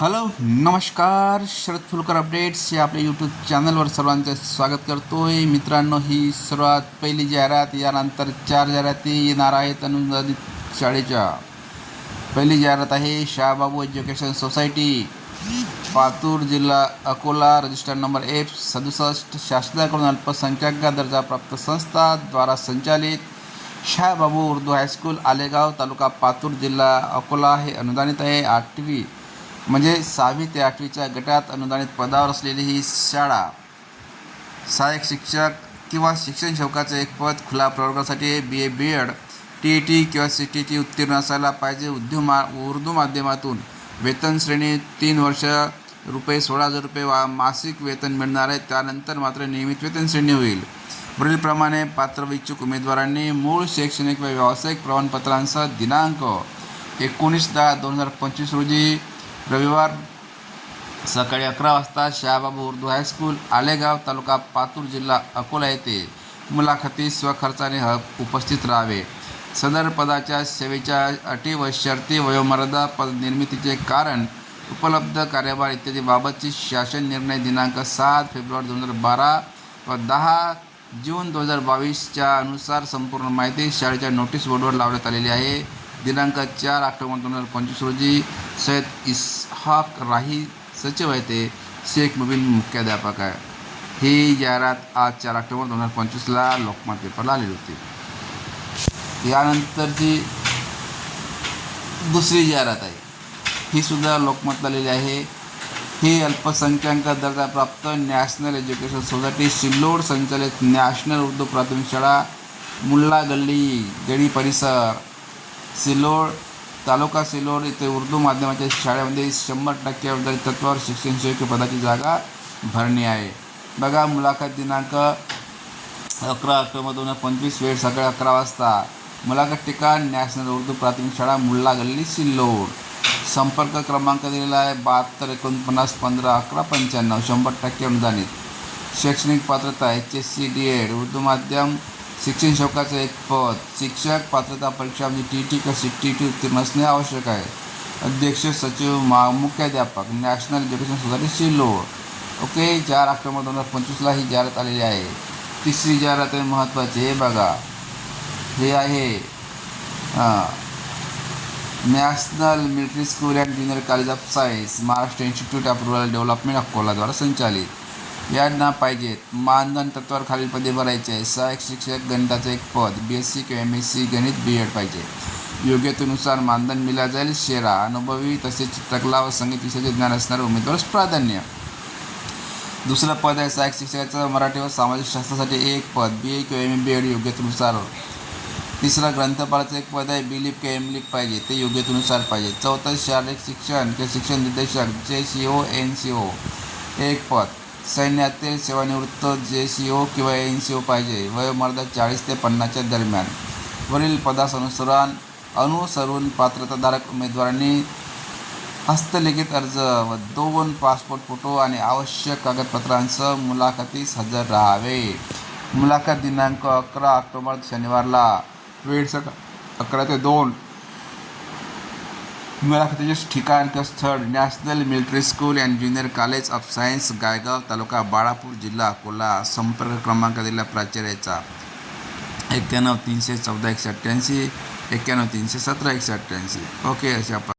Hello नमस्कार Sharad Phulkar updates या आपल्या यूट्यूब चॅनलवर सर्वांचं स्वागत करतो आहे मित्रांनो ही सर्वात पहिली जाहिरात यानंतर चार जाहिराती येणार आहेत अनुदानित शाळेच्या. पहिली जाहिरात आहे शहाबाबू एज्युकेशन सोसायटी. पातूर जिल्हा अकोला रजिस्टर नंबर एफ सदुसष्ट शासनाकडून अल्पसंख्याक दर्जाप्राप्त संस्था द्वारा संचालित शहाबाबू उर्दू हायस्कूल आलेगाव तालुका पातूर जिल्हा अकोला हे अनुदानित आहे आठवी. म्हणजे सहावी ते आठवीच्या गटात अनुदानित पदावर असलेली ही शाळा सहाय्यक शिक्षक किंवा शिक्षण शौकाचं एक पद खुला प्रवर्गासाठी B A B Ed T E T किंवा सी टी टी उत्तीर्ण असायला पाहिजे. उद्योग मा उर्दू माध्यमातून वेतन श्रेणी तीन वर्ष रुपये सोळा हजार रुपये वा मासिक वेतन मिळणार आहे. त्यानंतर मात्र नियमित वेतन श्रेणी होईल. वरीलप्रमाणे पात्र व इच्छुक उमेदवारांनी मूळ शैक्षणिक व व्यावसायिक प्रमाणपत्रांसह दिनांक एकोणीस दहा दोन हजार पंचवीस रोजी रविवार सकाळी अकरा वाजता शहाबाबू उर्दू हायस्कूल आलेगाव तालुका पातूर जिल्हा अकोला येथे मुलाखतीस स्वखर्चाने ह उपस्थित राहावे. सदर पदाच्या सेवेच्या अटी व शर्ती वयोमर्यादा पद निर्मितीचे कारण उपलब्ध कार्यभार इत्यादीबाबतची शासन निर्णय दिनांक सात फेब्रुवारी दोन हजार बारा व दहा जून दोन हजार बावीसच्या अनुसार संपूर्ण माहिती शाळेच्या नोटीस बोर्डवर लावण्यात आलेली आहे. दिनांक चार ऑक्टोबर दोन हजार पंचवीस रोजी सैद इसहाक राही सचिव आहे ते शेख मुबीन मुख्याध्यापक आहे ही जाहिरात आज चार ऑक्टोबर दोन हजार पंचवीसला लोकमत पेपरला आलेली होती। यानंतरची दुसरी जाहिरात आहे ही सुद्धा लोकमतला आलेली आहे। ही अल्पसंख्याक दर्जाप्राप्त नॅशनल एज्युकेशन सोसायटी सिल्लोड संचालित नॅशनल उर्दू प्राथमिक शाळा मुल्ला गल्ली गडी परिसर सिल्लोड तालुका सिल्लोड इथे उर्दू माध्यमाच्या शाळेमध्ये शंभर टक्के अनुदानित तत्वावर शिक्षण सेवकी पदाची जागा भरणी आहे. बघा मुलाखत दिनांक अकरा ऑक्टोबर दोन हजार पंचवीस वेळ सकाळी अकरा वाजता. मुलाखत ठिकाण नॅशनल उर्दू प्राथमिक शाळा मुल्ला गल्ली सिल्लोड. संपर्क क्रमांक दिलेला आहे बहात्तर एकोणपन्नास पंधरा अकरा पंच्याण्णव शंभर टक्के अनुदानित. शैक्षणिक पात्रता H S C D Ed Urdu माध्यम शिक्षण शौकाचं एक पद. शिक्षक पात्रता परीक्षा म्हणजे टी टी किंवा सी टी टी उत्तीर्ण असणे आवश्यक आहे. अध्यक्ष सचिव मा मुख्याध्यापक national education society Sillod okay चार ऑक्टोबर दोन हजार पंचवीसला ही जाहिरात आलेली आहे. तिसरी जाहिरात आहे महत्त्वाची. हे बघा. हे आहे हां. National military school and junior college of science Maharashtra institute of rural development अकोलाद्वारा संचालित. यांना पाहिजेत. मानधन तत्वावर खालील पदे भरायचे आहे. सहाय्यक शिक्षक गणिताचं एक पद बी एस सी किंवा एम एस सी गणित बी एड पाहिजे. योग्यतेनुसार मानधन मिला जाईल. शेरा अनुभवी तसेच चित्रकला व संगीत विषयाचे ज्ञान असणाऱ्या उमेदवारास प्राधान्य. दुसरं पद आहे सहाय्यक शिक्षकाचं मराठी व सामाजिक शास्त्रासाठी एक पद बी ए किंवा एम ए बी एड योग्यतेनुसार. तिसरा ग्रंथपालाचं एक पद आहे बी लिप किंवा एम लिप पाहिजे. ते योग्यतेनुसार पाहिजे. चौथं शारीरिक शिक्षण किंवा शिक्षण निर्देशक J C O N C O एक पद. सैन्यातील सेवानिवृत्त जे सी ओ किंवा एन सी ओ पाहिजे. वयोमर्यादा चाळीस ते पन्नासच्या दरम्यान. वरील पदास अनुसरण अनुसरून पात्रताधारक उमेदवारांनी हस्तलिखित अर्ज व दोन पासपोर्ट फोटो आणि आवश्यक कागदपत्रांसह मुलाखतीस हजर राहावे. मुलाखत दिनांक अकरा ऑक्टोबर शनिवारला. वेळ सकाळ अकरा ते दोन मुलाखतीचे ठिकाण किंवा स्थळ national military school and junior college of science Gaygaon तालुका बाळापूर जिल्हा अकोला. संपर्क क्रमांक दिला प्राचार्याचा एक्क्याण्णव तीनशे चौदा एकशे अठ्ठ्याऐंशी एक्क्याण्णव तीनशे सतरा एकशे अठ्ठ्याऐंशी. ओके अशा